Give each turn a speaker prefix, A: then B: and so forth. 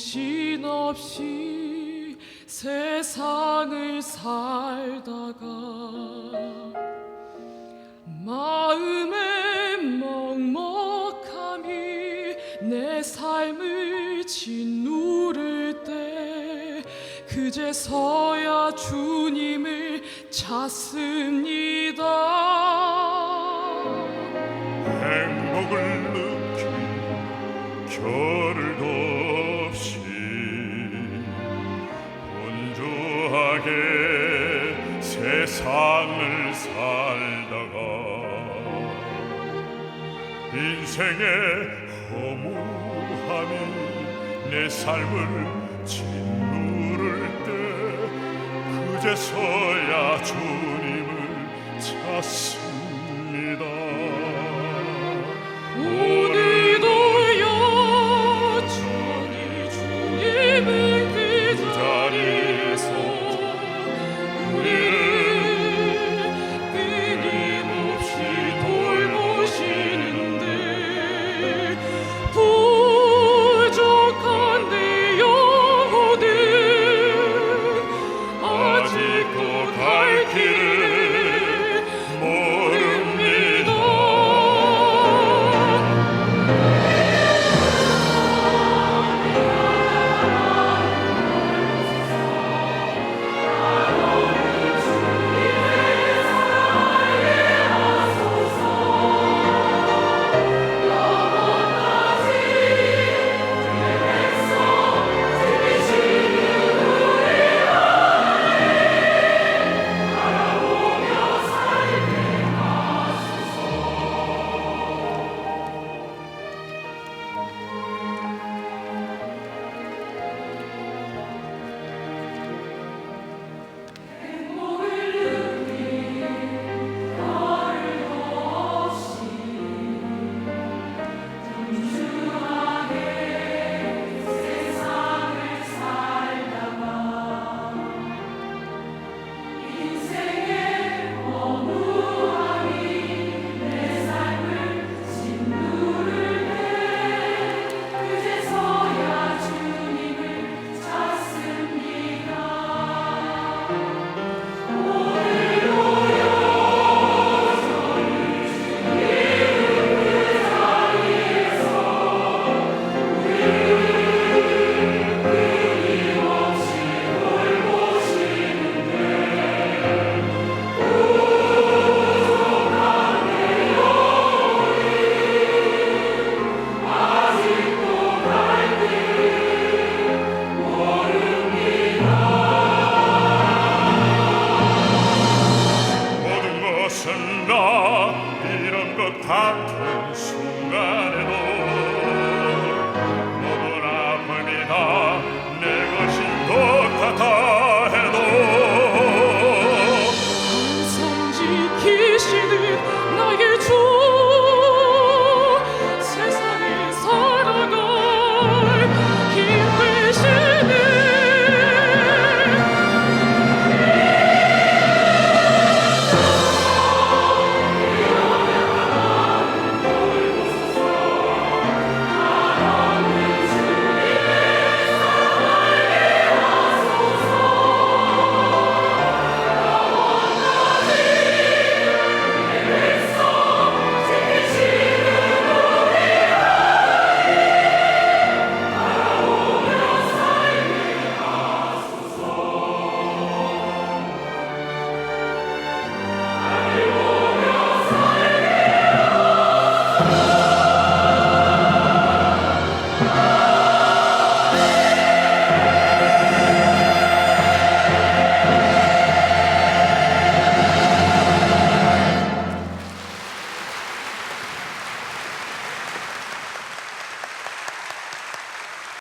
A: 정신없이 세상을 살다가 마음의 먹먹함이 내 삶을 짓누를 때 그제서야 주님을 찾습니다.
B: 행복을 느끼 겨 분주하게 세상을 살다가 인생의 허무함이 내 삶을 짓누를 때 그제서야 주님을 찾습